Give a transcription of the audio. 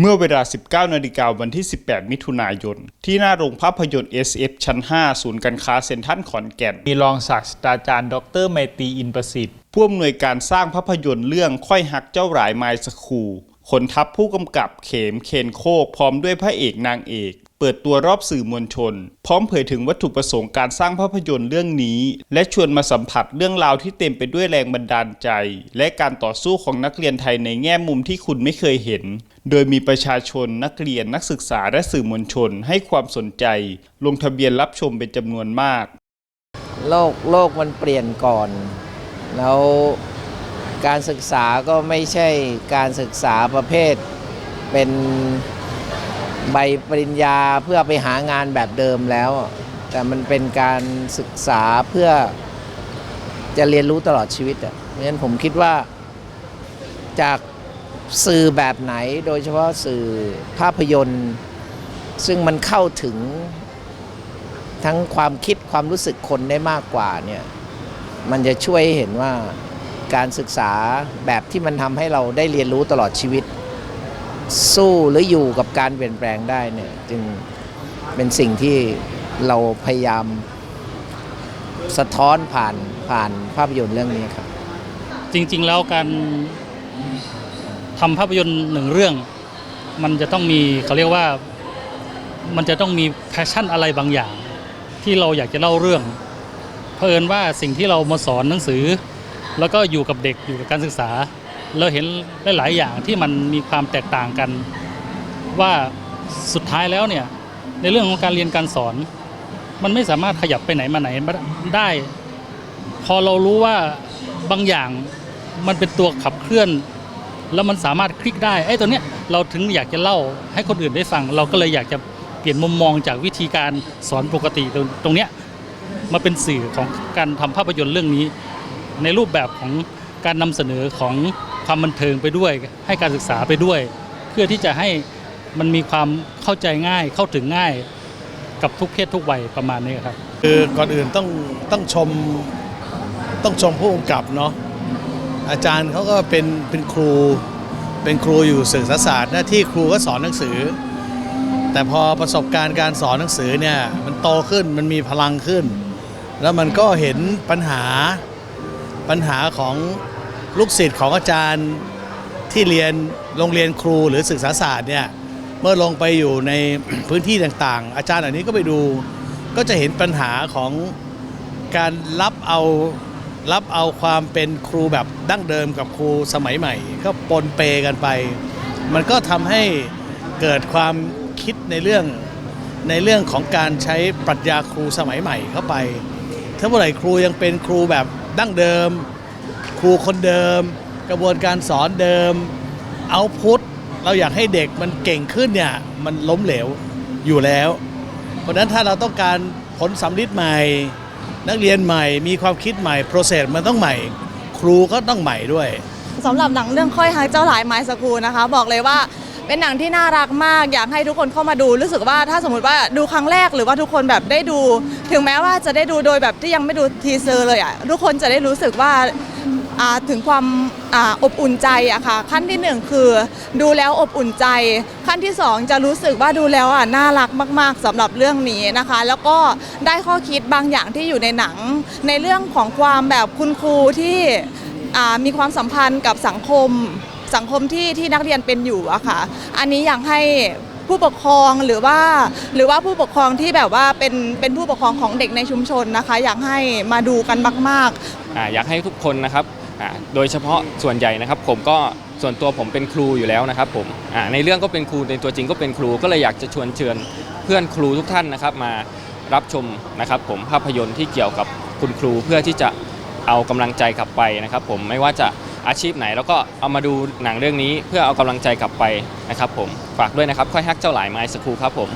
เมื่อเวลา 19 นาฬิกาวันที่ 18 มิถุนายน ที่หน้าโรงภาพยนตร์ SF ชั้น 5 ศูนย์การค้าเซ็นทรัลขอนแก่น มีรองศาสตราจารย์ ดรไมตรีอินประสิทธิ์ ผู้อำนวยการสร้างภาพยนตร์เรื่องค่อยหักเจ้าหลายไมล์สคูคนทัพผู้กำกับเขมเคนโคกพร้อมด้วยพระเอกนางเอก เปิดตัวรอบสื่อมวลชน พร้อมเผยถึงวัตถุประสงค์การสร้างภาพยนตร์เรื่องนี้ และชวนมาสัมผัสเรื่องราวที่เต็มไปด้วยแรงบันดาลใจ และการต่อสู้ของนักเรียนไทยในแง่มุมที่คุณไม่เคยเห็น โดยมีประชาชนนักเรียนนักศึกษาและสื่อมวลชนให้ความสนใจ ลงทะเบียนรับชมเป็นจำนวนมาก โลกโลกมันเปลี่ยนก่อน แล้วการศึกษาก็ไม่ใช่การศึกษาประเภท เป็นใบปริญญาเพื่อไปหางานแบบเดิมแล้ว แต่มันเป็นการศึกษาเพื่อจะเรียนรู้ตลอดชีวิตอะเพราะฉะนั้นผมคิดว่าจาก สื่อแบบไหนโดยเฉพาะสื่อภาพยนตร์ ซึ่งมันเข้าถึงทั้งความคิดความรู้สึกคนได้มากกว่าเนี่ยมันจะช่วยให้เห็นว่าการศึกษาแบบที่มันทำให้เราได้เรียนรู้ตลอดชีวิต สู้หรืออยู่กับการเปลี่ยนแปลงได้เนี่ยจึงเป็นสิ่งที่เราพยายามสะท้อนผ่านผ่านภาพยนตร์เรื่องนี้ครับ จริง ๆ แล้วการ ทำภาพยนตร์หนึ่งเรื่อง มันจะต้องมีเขาเรียกว่ามันจะต้องมีแพชชั่นอะไรบางอย่าง ที่เราอยากจะเล่าเรื่องเผอิญว่าสิ่งที่เรามาสอนหนังสือ แล้วก็อยู่กับเด็กอยู่กับการศึกษา เราเห็นหลาย ๆ อย่างที่มันมีความแตกต่างกัน ว่าสุดท้ายแล้วเนี่ยในเรื่องของการเรียนการสอน มันไม่สามารถขยับไปไหนมาไหนได้ พอเรารู้ว่าบางอย่างมันเป็นตัวขับเคลื่อน แล้วมันสามารถคลิกได้ไอ้ตัวเนี้ยเราถึงอยากจะเล่าให้คนอื่นได้ฟัง เราก็เลยอยากจะเปลี่ยนมุมมองจากวิธีการสอนปกติตรงตรงเนี้ยมาเป็นสื่อของการทำภาพยนตร์เรื่องนี้ ในรูปแบบของการนำเสนอของความบันเทิงไปด้วย ให้การศึกษาไปด้วย เพื่อที่จะให้มันมีความเข้าใจง่ายเข้าถึงง่ายกับทุกเพศทุกวัยประมาณนี้ครับ คือก่อนอื่นต้องต้องชมต้องชมผู้กำกับเนาะ อาจารย์เขาก็เป็นเป็นครูเป็นครูอยู่สื่อศาสตร์หน้าที่ครูก็สอนหนังสือ แต่พอประสบการณ์การสอนหนังสือเนี่ยมันโตขึ้นมันมีพลังขึ้น แล้วมันก็เห็นปัญหาปัญหาของลูกศิษย์ของอาจารย์ที่เรียนโรงเรียนครูหรือศึกษาศาสตร์เนี่ยเมื่อลงไปอยู่ในพื้นที่ต่างๆ อาจารย์อันนี้ก็ไปดูก็จะเห็นปัญหาของการรับเอา รับเอาความเป็นครูแบบดั้งเดิมกับครูสมัยใหม่ ก็ปนเปกันไป มันก็ทำให้เกิดความคิดในเรื่องในเรื่องของการใช้ปรัชญาครูสมัยใหม่เข้าไป ถ้าเมื่อไหร่ครูยังเป็นครูแบบดั้งเดิม ครูคนเดิม กระบวนการสอนเดิมเอาพุทเราอยากให้เด็กมันเก่งขึ้นเนี่ยมันล้มเหลวอยู่แล้ว เพราะฉะนั้นถ้าเราต้องการผลสำลิดใหม่ นักเรียนใหม่มีความคิดใหม่โปรเซสมันต้องใหม่ ครูก็ต้องใหม่ด้วยสำหรับหนังเรื่องค่อยฮักเจ้าหลายไม้สกูนะคะ บอกเลยว่าเป็นหนังที่น่ารักมาก อยากให้ทุกคนเข้ามาดูรู้สึกว่าถ้าสมมติว่าดูครั้งแรกหรือว่าทุกคนแบบได้ดู ถึงแม้ว่าจะได้ดูโดยแบบที่ยังไม่ดูทีเซอร์เลยอะทุกคนจะได้รู้สึกว่าอ่า ถึงความออบอุ่นใจอะค่ะ ขั้นที่หนึ่งคือ ดูแล้วอบอุ่นใจ ขั้นที่สองจะรู้สึกว่าดูแล้วอะน่ารักมาก ๆสำหรับเรื่องนี้นะคะ แล้วก็ได้ข้อคิดบางอย่างที่อยู่ในหนัง ในเรื่องของความแบบคุณครูที่มีความสัมพันธ์กับสังคม สังคมที่ที่นักเรียนเป็นอยู่อะค่ะ อันนี้อยากให้ผู้ปกครองหรือว่าหรือว่าผู้ปกครองที่แบบว่าเป็นเป็นผู้ปกครองของเด็กในชุมชนนะคะ อยากให้มาดูกันมากๆออยากให้ทุกคนนะครับ โดยเฉพาะส่วนใหญ่นะครับผมก็ส่วนตัวผมเป็นครูอยู่แล้วนะครับผมในเรื่องก็เป็นครูในตัวจริงก็เป็นครูก็เลยอยากจะชวนเชิญเพื่อนครูทุกท่านนะครับ มารับชมนะครับผมภาพยนตร์ที่เกี่ยวกับคุณครูเพื่อที่จะเอากำลังใจกลับไปนะครับ ผมไม่ว่าจะอาชีพไหน แล้วก็เอามาดูหนังเรื่องนี้เพื่อเอากำลังใจกลับไปนะครับ ผมฝากด้วยนะครับ ค่อยฮักเจ้าหลายไม้สกครูครับผม